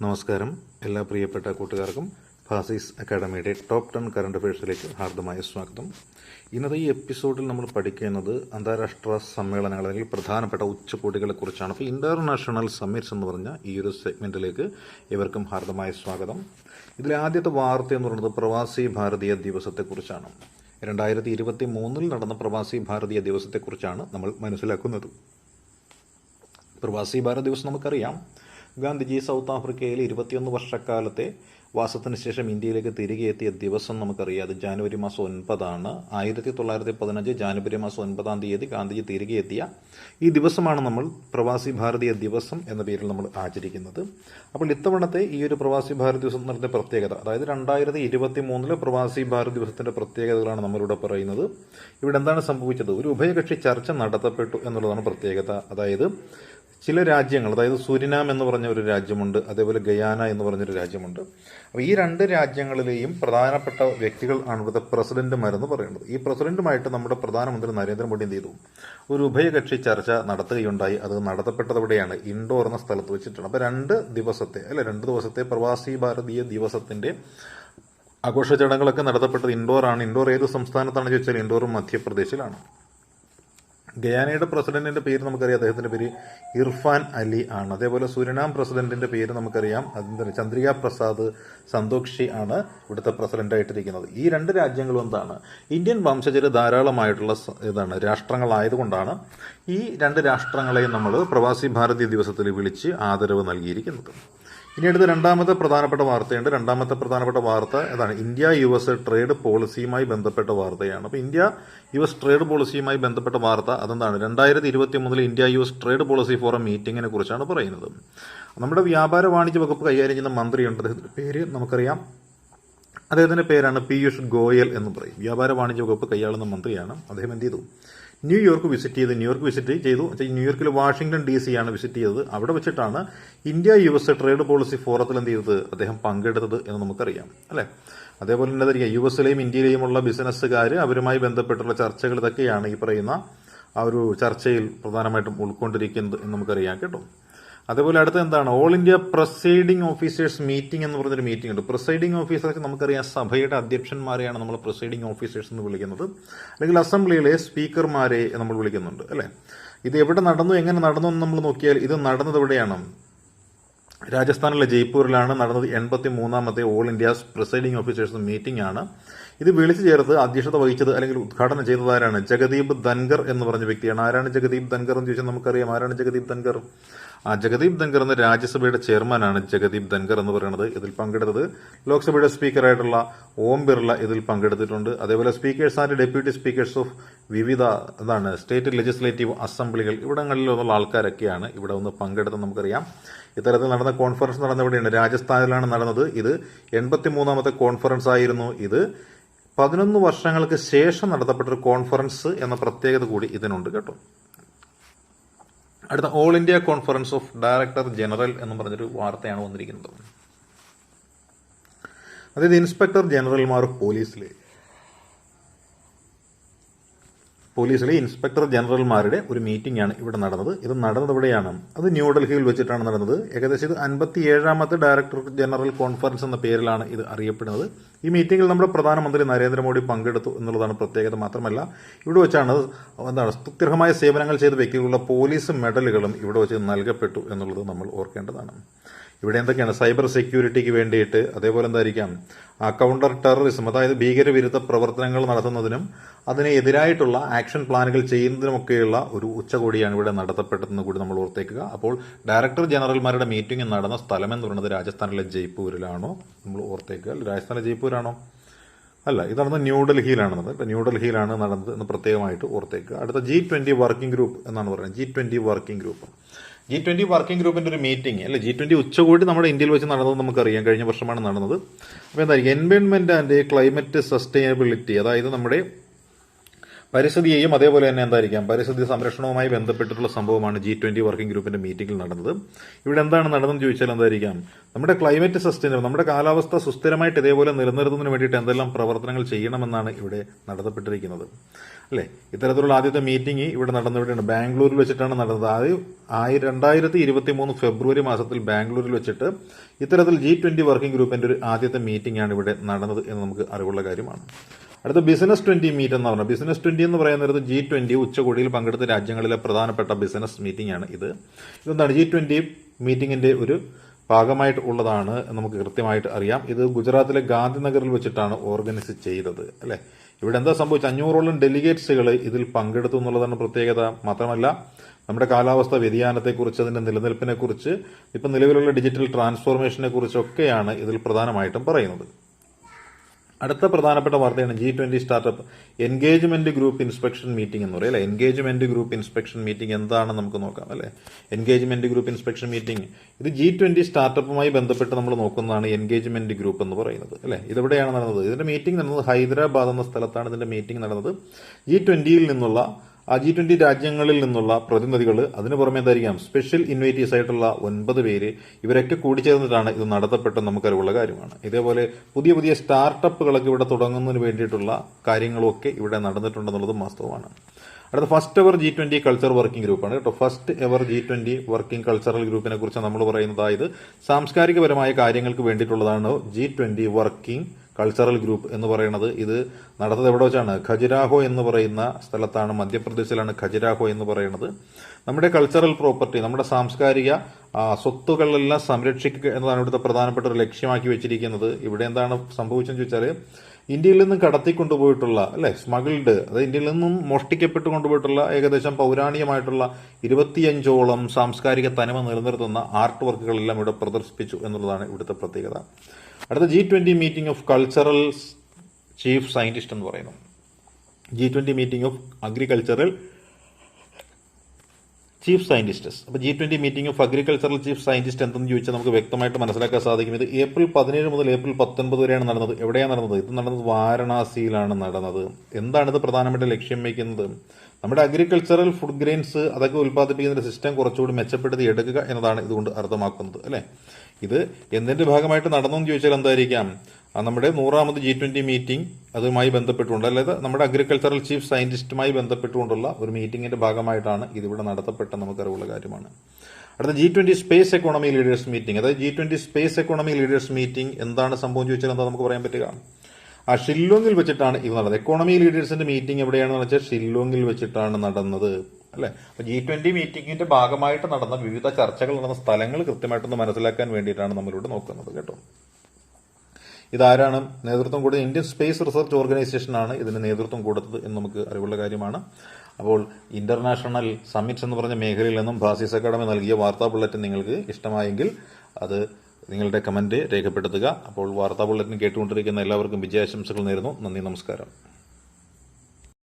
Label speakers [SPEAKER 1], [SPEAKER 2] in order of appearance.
[SPEAKER 1] നമസ്കാരം. എല്ലാ പ്രിയപ്പെട്ട കൂട്ടുകാർക്കും ഫാസിസ് അക്കാഡമിയുടെ ടോപ്പ് ടെൻ കറണ്ട് അഫയേഴ്സിലേക്ക് ഹാർദമായ സ്വാഗതം. ഇന്നത്തെ ഈ എപ്പിസോഡിൽ നമ്മൾ പഠിക്കുന്നത് അന്താരാഷ്ട്ര സമ്മേളനങ്ങൾ അല്ലെങ്കിൽ പ്രധാനപ്പെട്ട ഉച്ചകോടികളെ കുറിച്ചാണ്. അപ്പോൾ ഇന്റർനാഷണൽ സമ്മിറ്റ്സ് എന്ന് പറഞ്ഞ ഈ ഒരു സെഗ്മെന്റിലേക്ക് ഇവർക്കും ഹാർദമായ സ്വാഗതം. ഇതിലെ ആദ്യത്തെ വാർത്ത എന്ന് പറയുന്നത് പ്രവാസി ഭാരതീയ ദിവസത്തെക്കുറിച്ചാണ് രണ്ടായിരത്തി ഇരുപത്തി മൂന്നിൽ നടന്ന പ്രവാസി ഭാരതീയ ദിവസത്തെക്കുറിച്ചാണ് നമ്മൾ മനസ്സിലാക്കുന്നത്. പ്രവാസി ഭാരത ദിവസം നമുക്കറിയാം. ഗാന്ധിജി സൗത്ത് ആഫ്രിക്കയിൽ ഇരുപത്തിയൊന്ന് വർഷക്കാലത്തെ വാസത്തിന് ശേഷം ഇന്ത്യയിലേക്ക് തിരികെ എത്തിയ ദിവസം നമുക്കറിയാം. അത് ജാനുവരി മാസം ഒൻപതാണ്. ആയിരത്തി തൊള്ളായിരത്തി പതിനഞ്ച് ജാനുവരി മാസം ഒൻപതാം തീയതി ഗാന്ധിജി തിരികെ എത്തിയ ഈ ദിവസമാണ് നമ്മൾ പ്രവാസി ഭാരതീയ ദിവസം എന്ന പേരിൽ നമ്മൾ ആചരിക്കുന്നത്. അപ്പോൾ ഇത്തവണത്തെ ഈ ഒരു പ്രവാസി ഭാരത ദിവസം നടന്ന പ്രത്യേകത അതായത് രണ്ടായിരത്തി ഇരുപത്തി മൂന്നിലെ പ്രവാസി ഭാരത ദിവസത്തിന്റെ പ്രത്യേകതകളാണ് നമ്മളിവിടെ പറയുന്നത്. ഇവിടെ എന്താണ് സംഭവിച്ചത്? ഒരു ഉഭയകക്ഷി ചർച്ച നടത്തപ്പെട്ടു എന്നുള്ളതാണ് പ്രത്യേകത. അതായത് ചില രാജ്യങ്ങൾ അതായത് സുരിനാം എന്ന് പറഞ്ഞ ഒരു രാജ്യമുണ്ട് അതേപോലെ ഗയാന എന്ന് പറഞ്ഞൊരു രാജ്യമുണ്ട്. അപ്പോൾ ഈ രണ്ട് രാജ്യങ്ങളിലെയും പ്രധാനപ്പെട്ട വ്യക്തികൾ ആണ് ഇവിടുത്തെ പ്രസിഡന്റുമാരെന്ന് പറയുന്നത്. ഈ പ്രസിഡന്റുമായിട്ട് നമ്മുടെ പ്രധാനമന്ത്രി നരേന്ദ്രമോദി എന്ത് ചെയ്തു? ഒരു ഉഭയകക്ഷി ചർച്ച നടത്തുകയുണ്ടായി. അത് നടത്തപ്പെട്ടത് എവിടെയാണ് ഇൻഡോർ എന്ന സ്ഥലത്ത് വെച്ചിട്ടാണ്. അപ്പോൾ രണ്ട് ദിവസത്തെ അല്ലെ രണ്ട് ദിവസത്തെ പ്രവാസി ഭാരതീയ ദിവസത്തിന്റെ ആഘോഷ ചടങ്ങുകളൊക്കെ നടത്തപ്പെട്ടത് ഇൻഡോറാണ് ഇൻഡോർ ഏത് സംസ്ഥാനത്താണെന്ന് ചോദിച്ചാൽ ഇൻഡോർ മധ്യപ്രദേശിലാണ്. ഗയാനയുടെ പ്രസിഡന്റിന്റെ പേര് നമുക്കറിയാം. അദ്ദേഹത്തിന്റെ പേര് ഇർഫാൻ അലി ആണ്. അതേപോലെ സുരിനാം പ്രസിഡന്റിന്റെ പേര് നമുക്കറിയാം. അതിന്റെ ചന്ദ്രിക പ്രസാദ് സന്തോഷി ആണ് ഇവിടുത്തെ പ്രസിഡന്റ് ആയിട്ടിരിക്കുന്നത്. ഈ രണ്ട് രാജ്യങ്ങളും എന്താണ്? ഇന്ത്യൻ വംശജര് ധാരാളമായിട്ടുള്ള ഇതാണ് രാഷ്ട്രങ്ങളായതുകൊണ്ടാണ് ഈ രണ്ട് രാഷ്ട്രങ്ങളെയും നമ്മൾ പ്രവാസി ഭാരതീയ ദിവസത്തിൽ വിളിച്ച് ആദരവ് നൽകിയിരിക്കുന്നത്. ഇനി അടുത്ത രണ്ടാമത്തെ പ്രധാനപ്പെട്ട വാർത്തയുണ്ട്. രണ്ടാമത്തെ പ്രധാനപ്പെട്ട വാർത്ത അതാണ്. ഇന്ത്യ യു എസ് ട്രേഡ് പോളിസിയുമായി ബന്ധപ്പെട്ട വാർത്തയാണ്. അപ്പോൾ ഇന്ത്യ യു എസ് ട്രേഡ് പോളിസിയുമായി ബന്ധപ്പെട്ട വാർത്ത അതെന്താണ്? രണ്ടായിരത്തി ഇരുപത്തി മൂന്നിൽ India U S trade policy forum മീറ്റിങ്ങിനെ കുറിച്ചാണ് പറയുന്നത്. നമ്മുടെ വ്യാപാര വാണിജ്യ വകുപ്പ് കൈകാര്യം ചെയ്യുന്ന മന്ത്രിയുണ്ട്. അദ്ദേഹത്തിന്റെ പേര് നമുക്കറിയാം. അദ്ദേഹത്തിന്റെ പേരാണ് പീയൂഷ് ഗോയൽ എന്ന് പറയും. വ്യാപാര വാണിജ്യ വകുപ്പ് കൈയാളുന്ന മന്ത്രിയാണ്. അദ്ദേഹം എന്ത് ചെയ്തു? ന്യൂയോർക്ക് വിസിറ്റ് ചെയ്ത് ന്യൂയോർക്ക് വിസിറ്റ് ചെയ്തു. ന്യൂയോർക്കിൽ വാഷിംഗ്ടൺ ഡി സി ആണ് വിസിറ്റ് ചെയ്തത്. അവിടെ വെച്ചിട്ടാണ് India U S trade policy ഫോറത്തിൽ എന്ത് ചെയ്തത്? അദ്ദേഹം പങ്കെടുത്തത് എന്ന് നമുക്കറിയാം അല്ലേ? അതേപോലെ തന്നെ എന്താ യു എസിലെയും ഇന്ത്യയിലെയുമുള്ള ബിസിനസ്സുകാർ അവരുമായി ബന്ധപ്പെട്ടുള്ള ചർച്ചകൾ ഇതൊക്കെയാണ് ഈ പറയുന്ന ആ ഒരു ചർച്ചയിൽ പ്രധാനമായിട്ടും ഉൾക്കൊണ്ടിരിക്കുന്നത് എന്ന് നമുക്കറിയാം കേട്ടോ. അതേപോലെ അടുത്ത എന്താണ്? All India presiding officers meeting എന്ന് പറഞ്ഞൊരു മീറ്റിംഗ് ഉണ്ട്. പ്രൊസൈഡിംഗ് ഓഫീസേഴ്സ് നമുക്കറിയാം സഭയുടെ അധ്യക്ഷന്മാരെയാണ് നമ്മൾ പ്രൊസൈഡിംഗ് ഓഫീസേഴ്സ് എന്ന് വിളിക്കുന്നത്. അല്ലെങ്കിൽ അസംബ്ലിയിലെ സ്പീക്കർമാരെ നമ്മൾ വിളിക്കുന്നുണ്ട് അല്ലേ? ഇത് എവിടെ നടന്നു എങ്ങനെ നടന്നു എന്ന് നമ്മൾ നോക്കിയാൽ ഇത് നടന്നത് എവിടെയാണ്? രാജസ്ഥാനിലെ ജയ്പൂരിലാണ് നടന്നത് എൺപത്തി മൂന്നാമത്തെ all India presiding officers meeting ആണ്. ഇത് വിളിച്ചു ചേർത്ത് അധ്യക്ഷത വഹിച്ചത് അല്ലെങ്കിൽ ഉദ്ഘാടനം ചെയ്തത് ആരാണ്? ജഗദീപ് ധൻഗർ എന്ന് പറഞ്ഞ വ്യക്തിയാണ്. ആരാണ് ജഗദീപ് ധൻഗർ എന്ന് ചോദിച്ചാൽ നമുക്കറിയാം. ആരാണ് ജഗദീപ് ധൻകർ ആ ജഗദീപ് ധൻകർ എന്ന രാജ്യസഭയുടെ ചെയർമാനാണ് ജഗദീപ് ധൻകർ എന്ന് പറയുന്നത്. ഇതിൽ പങ്കെടുത്തത് ലോക്സഭയുടെ സ്പീക്കറായിട്ടുള്ള ഓം ബിർള ഇതിൽ പങ്കെടുത്തിട്ടുണ്ട്. അതേപോലെ speakers and deputy speakers of വിവിധ എന്താണ് സ്റ്റേറ്റ് ലെജിസ്ലേറ്റീവ് അസംബ്ലികൾ ഇവിടങ്ങളിലുള്ള ആൾക്കാരൊക്കെയാണ് ഇവിടെ ഒന്ന് പങ്കെടുത്തത് നമുക്കറിയാം. ഇത്തരത്തിൽ നടന്ന കോൺഫറൻസ് നടന്ന എവിടെയാണ് രാജസ്ഥാനിലാണ് നടന്നത്. ഇത് എൺപത്തി മൂന്നാമത്തെ കോൺഫറൻസ് ആയിരുന്നു. ഇത് പതിനൊന്ന് വർഷങ്ങൾക്ക് ശേഷം നടത്തപ്പെട്ടൊരു കോൺഫറൻസ് എന്ന പ്രത്യേകത കൂടി ഇതിനുണ്ട് കേട്ടോ. അടുത്ത all India conference of director general എന്ന് പറഞ്ഞൊരു വാർത്തയാണ് വന്നിരിക്കുന്നത്. അതായത് ഇൻസ്പെക്ടർ ജനറൽമാർ പോലീസിലെ പോലീസിലെ ഇൻസ്പെക്ടർ ജനറൽമാരുടെ ഒരു മീറ്റിംഗ് ആണ് ഇവിടെ നടന്നത്. ഇത് നടന്നത് എവിടെയാണ് അത് ന്യൂഡൽഹിയിൽ വെച്ചിട്ടാണ് നടന്നത്. ഏകദേശം ഇത് അൻപത്തി ഏഴാമത്തെ ഡയറക്ടർ ജനറൽ കോൺഫറൻസ് എന്ന പേരിലാണ് ഇത് അറിയപ്പെടുന്നത്. ഈ മീറ്റിംഗിൽ നമ്മുടെ പ്രധാനമന്ത്രി നരേന്ദ്രമോദി പങ്കെടുത്തു എന്നുള്ളതാണ് പ്രത്യേകത മാത്രമല്ല. ഇവിടെ വെച്ചാണ് എന്താണ് സ്തുത്യർഹമായ സേവനങ്ങൾ ചെയ്ത വ്യക്തികളുള്ള പോലീസ് മെഡലുകളും ഇവിടെ വെച്ച് നൽകപ്പെട്ടു എന്നുള്ളത് നമ്മൾ ഓർക്കേണ്ടതാണ്. ഇവിടെ എന്തൊക്കെയാണ്? സൈബർ സെക്യൂരിറ്റിക്ക് വേണ്ടിയിട്ട് അതേപോലെ എന്തായിരിക്കാം? കൗണ്ടർ ടെററിസം അതായത് ഭീകരവിരുദ്ധ പ്രവർത്തനങ്ങൾ നടത്തുന്നതിനും അതിനെതിരായിട്ടുള്ള ആക്ഷൻ പ്ലാനുകൾ ചെയ്യുന്നതിനുമൊക്കെയുള്ള ഒരു ഉച്ചകോടിയാണ് ഇവിടെ നടത്തപ്പെട്ടതെന്ന് കൂടി നമ്മൾ ഓർത്തേക്കുക. അപ്പോൾ ഡയറക്ടർ ജനറൽമാരുടെ മീറ്റിംഗ് നടന്ന സ്ഥലം എന്ന് പറയുന്നത് രാജസ്ഥാനിലെ ജയ്പൂരിലാണോ നമ്മൾ ഓർത്തേക്കുക. രാജസ്ഥാനിലെ ജയ്പൂരാണോ? അല്ല ഇത് നടന്നത് ന്യൂഡൽഹിയിലാണ് നടന്നത് ഇപ്പം ന്യൂഡൽഹിയിലാണ് നടന്നത് എന്ന് പ്രത്യേകമായിട്ട് ഓർത്തേക്കുക. അടുത്ത ജി ട്വന്റി വർക്കിംഗ് ഗ്രൂപ്പ് എന്നാണ് പറയുന്നത്. G twenty working group G twenty working ഗ്രൂപ്പിന്റെ ഒരു മീറ്റിംഗ് അല്ലെ? ജി ട്വന്റി ഉച്ചകോടി നമ്മുടെ ഇന്ത്യയിൽ വെച്ച് നടന്നത് നമുക്കറിയാം. കഴിഞ്ഞ വർഷമാണ് നടന്നത്. അപ്പോൾ എന്തായിരിക്കും? എൻവയോൺമെന്റ് ആൻഡ് ക്ലൈമറ്റ് സസ്റ്റൈനബിലിറ്റി അതായത് നമ്മുടെ പരിസ്ഥിതിയെയും അതേപോലെ തന്നെ എന്തായിരിക്കാം? പരിസ്ഥിതി സംരക്ഷണവുമായി ബന്ധപ്പെട്ടിട്ടുള്ള സംഭവമാണ് ജി ട്വന്റി വർക്കിംഗ് ഗ്രൂപ്പിന്റെ മീറ്റിംഗിൽ നടന്നത്. ഇവിടെ എന്താണ് നടന്നതെന്ന് ചോദിച്ചാൽ എന്തായിരിക്കാം? നമ്മുടെ ക്ലൈമറ്റ് സസ്റ്റൈനബിൾ നമ്മുടെ കാലാവസ്ഥ സുസ്ഥിരമായിട്ട് ഇതേപോലെ നിലനിർത്തുന്നതിന് വേണ്ടിയിട്ട് എന്തെല്ലാം പ്രവർത്തനങ്ങൾ ചെയ്യണമെന്നാണ് ഇവിടെ നടത്തപ്പെട്ടിരിക്കുന്നത്. അല്ലേ? ഇത്തരത്തിലുള്ള ആദ്യത്തെ മീറ്റിംഗ് ഇവിടെ നടന്നിവിടെയാണ്. ബാംഗ്ലൂരിൽ വെച്ചിട്ടാണ് നടന്നത്. ആദ്യം ആയി രണ്ടായിരത്തി ഇരുപത്തി മൂന്ന് ഫെബ്രുവരി മാസത്തിൽ ബാംഗ്ലൂരിൽ വെച്ചിട്ട് ഇത്തരത്തിൽ ജി ട്വന്റി വർക്കിംഗ് ഗ്രൂപ്പിന്റെ ഒരു ആദ്യത്തെ മീറ്റിംഗ് ആണ് ഇവിടെ നടന്നത് എന്ന് നമുക്ക് അറിവുള്ള കാര്യമാണ്. അടുത്ത ബിസിനസ് ട്വന്റി മീറ്റ് എന്ന് പറഞ്ഞു ബിസിനസ് ട്വന്റി എന്ന് പറയുന്നത് ജി ട്വന്റി ഉച്ചകോടിയിൽ പങ്കെടുത്ത രാജ്യങ്ങളിലെ പ്രധാനപ്പെട്ട ബിസിനസ് മീറ്റിംഗ് ആണ് ഇത്. ഇതെന്താണ്? ജി ട്വന്റി മീറ്റിംഗിന്റെ ഒരു ഭാഗമായിട്ട് ഉള്ളതാണ് നമുക്ക് കൃത്യമായിട്ട് അറിയാം. ഇത് ഗുജറാത്തിലെ ഗാന്ധിനഗറിൽ വെച്ചിട്ടാണ് ഓർഗനൈസ് ചെയ്തത് അല്ലേ? ഇവിടെ എന്താ സംഭവിച്ചത്? അഞ്ഞൂറോളം ഡെലിഗേറ്റ്സുകൾ ഇതിൽ പങ്കെടുത്തു എന്നുള്ളതാണ് പ്രത്യേകത. മാത്രമല്ല നമ്മുടെ കാലാവസ്ഥ വ്യതിയാനത്തെക്കുറിച്ച് അതിന്റെ നിലനിൽപ്പിനെക്കുറിച്ച് ഇപ്പം നിലവിലുള്ള ഡിജിറ്റൽ ട്രാൻസ്ഫോർമേഷനെക്കുറിച്ചൊക്കെയാണ് ഇതിൽ പ്രധാനമായിട്ടും പറയുന്നത്. അടുത്ത പ്രധാനപ്പെട്ട വാർത്തയാണ് G twenty startup engagement group inspection meeting എന്ന് പറയും അല്ലെ? എൻഗേജ്മെന്റ് ഗ്രൂപ്പ് ഇൻസ്പെക്ഷൻ മീറ്റിംഗ് എന്താണെന്ന് നമുക്ക് നോക്കാം അല്ലെ? Engagement group inspection meeting. ഇത് ജി ട്വന്റി സ്റ്റാർട്ടപ്പുമായി ബന്ധപ്പെട്ട് നമ്മൾ നോക്കുന്നതാണ് എൻഗേജ്മെന്റ് ഗ്രൂപ്പ് എന്ന് പറയുന്നത് അല്ലെ? ഇതെവിടെയാണ് നടന്നത്? ഇതിന്റെ മീറ്റിംഗ് നടന്നത് ഹൈദരാബാദ് എന്ന സ്ഥലത്താണ് ഇതിന്റെ മീറ്റിംഗ് നടന്നത്. ജി ട്വന്റിയിൽ നിന്നുള്ള ജി ട്വന്റി രാജ്യങ്ങളിൽ നിന്നുള്ള പ്രതിനിധികൾ അതിന് പുറമെ എന്തായിരിക്കാം? സ്പെഷ്യൽ ഇൻവൈറ്റീസ് ആയിട്ടുള്ള ഒൻപത് പേര് ഇവരൊക്കെ കൂടിച്ചേർന്നിട്ടാണ് ഇത് നടത്തപ്പെട്ടെന്ന് നമുക്കറിവുള്ള കാര്യമാണ്. ഇതേപോലെ പുതിയ പുതിയ സ്റ്റാർട്ടപ്പുകളൊക്കെ ഇവിടെ തുടങ്ങുന്നതിന് വേണ്ടിയിട്ടുള്ള കാര്യങ്ങളൊക്കെ ഇവിടെ നടന്നിട്ടുണ്ടെന്നുള്ളതും വാസ്തവമാണ്. അടുത്ത first ever G twenty culture working ഗ്രൂപ്പാണ് കേട്ടോ. First ever G twenty working cultural ഗ്രൂപ്പിനെ കുറിച്ച് നമ്മൾ പറയുന്നത് സാംസ്കാരികപരമായ കാര്യങ്ങൾക്ക് വേണ്ടിയിട്ടുള്ളതാണ് G twenty working cultural group എന്ന് പറയുന്നത് ഇത് നടന്നത് എവിടെ വെച്ചാണ്? ഖജുരാഹോ എന്ന് പറയുന്ന സ്ഥലത്താണ് മധ്യപ്രദേശിലാണ് ഖജുരാഹോ എന്ന് പറയുന്നത്. നമ്മുടെ കൾച്ചറൽ പ്രോപ്പർട്ടി നമ്മുടെ സാംസ്കാരിക സ്വത്തുകളെല്ലാം സംരക്ഷിക്കുക എന്നതാണ് ഇവിടുത്തെ പ്രധാനപ്പെട്ട ഒരു ലക്ഷ്യമാക്കി വെച്ചിരിക്കുന്നത്. ഇവിടെ എന്താണ് സംഭവിച്ചെന്ന് ചോദിച്ചാൽ ഇന്ത്യയിൽ നിന്ന് കടത്തിക്കൊണ്ടുപോയിട്ടുള്ള അല്ലെ സ്മഗിൾഡ് അതായത് ഇന്ത്യയിൽ നിന്നും മോഷ്ടിക്കപ്പെട്ട് കൊണ്ടുപോയിട്ടുള്ള ഏകദേശം പൗരാണികമായിട്ടുള്ള ഇരുപത്തിയഞ്ചോളം സാംസ്കാരിക തനിമ നിലനിർത്തുന്ന ആർട്ട് വർക്കുകളെല്ലാം ഇവിടെ പ്രദർശിപ്പിച്ചു എന്നുള്ളതാണ് ഇവിടുത്തെ പ്രത്യേകത. അടുത്ത G twenty meeting of cultural chief scientist എന്ന് പറയുന്നു. G twenty meeting of agricultural chief scientists അപ്പോൾ G twenty meeting of agricultural chief scientist എന്തെന്ന് ചോദിച്ചാൽ നമുക്ക് വ്യക്തമായിട്ട് മനസ്സിലാക്കാൻ സാധിക്കും ഇത് ഏപ്രിൽ പതിനേഴ് മുതൽ ഏപ്രിൽ പത്തൊൻപത് വരെയാണ് നടന്നത്. എവിടെയാണ് നടന്നത്? ഇത് നടന്നത് വാരണാസിയിലാണ് നടന്നത്. എന്താണ് ഇത് പ്രധാനമായിട്ട് ലക്ഷ്യം വയ്ക്കുന്നത്? നമ്മുടെ അഗ്രികൾച്ചറൽ ഫുഡ് ഗ്രെയിൻസ് അതൊക്കെ ഉൽപ്പാദിപ്പിക്കുന്ന സിസ്റ്റം കുറച്ചുകൂടി മെച്ചപ്പെടുത്തി എടുക്കുക എന്നതാണ് ഇതുകൊണ്ട് അർത്ഥമാക്കുന്നത് അല്ലേ? ഇത് എന്തിന്റെ ഭാഗമായിട്ട് നടന്നെന്ന് ചോദിച്ചാൽ എന്തായിരിക്കാം? നമ്മുടെ നൂറാമത് ജി ട്വന്റി മീറ്റിംഗ് അതുമായി ബന്ധപ്പെട്ടുകൊണ്ട് അതായത് നമ്മുടെ അഗ്രികൾച്ചറൽ ചീഫ് സയന്റിസ്റ്റുമായി ബന്ധപ്പെട്ടുകൊണ്ടുള്ള ഒരു മീറ്റിംഗിന്റെ ഭാഗമായിട്ടാണ് ഇതിവിടെ നടത്തപ്പെട്ട നമുക്കറിവുള്ള കാര്യമാണ്. അടുത്ത G twenty space economy leaders meeting അതായത് G twenty space economy leaders meeting എന്താണ് സംഭവം ചോദിച്ചാൽ എന്താ നമുക്ക് പറയാൻ പറ്റുക? ആ ഷില്ലോങ്ങിൽ വെച്ചിട്ടാണ് ഇത് നടന്നത്. എക്കോണമി ലീഡേഴ്സിന്റെ മീറ്റിംഗ് എവിടെയാണെന്ന് വെച്ചാൽ ഷില്ലോങ്ങിൽ വെച്ചിട്ടാണ് നടന്നത്. അല്ലെ? അപ്പൊ ജി ട്വന്റി മീറ്റിംഗിന്റെ ഭാഗമായിട്ട് നടന്ന വിവിധ ചർച്ചകൾ നടന്ന സ്ഥലങ്ങൾ കൃത്യമായിട്ടൊന്ന് മനസ്സിലാക്കാൻ വേണ്ടിയിട്ടാണ് നമ്മളിവിടെ നോക്കുന്നത് കേട്ടോ. ഇതാരാണ് നേതൃത്വം കൊടുത്തത്? ഇന്ത്യൻ സ്പേസ് റിസർച്ച് ഓർഗനൈസേഷൻ ആണ് ഇതിന് നേതൃത്വം കൊടുത്തത് എന്ന് നമുക്ക് അറിവുള്ള കാര്യമാണ്. അപ്പോൾ ഇന്റർനാഷണൽ സമ്മിറ്റ്സ് എന്ന് പറഞ്ഞ മേഖലയിൽ നിന്നും ഭാസീസ് അക്കാഡമി നൽകിയ വാർത്താ ബുള്ളറ്റിൻ നിങ്ങൾക്ക് ഇഷ്ടമായെങ്കിൽ അത് നിങ്ങളുടെ കമന്റ് രേഖപ്പെടുത്തുക. അപ്പോൾ വാർത്താ ബുള്ളറ്റിൻ കേട്ടുകൊണ്ടിരിക്കുന്ന എല്ലാവർക്കും വിജയാശംസകൾ നേരുന്നു. നന്ദി നമസ്കാരം.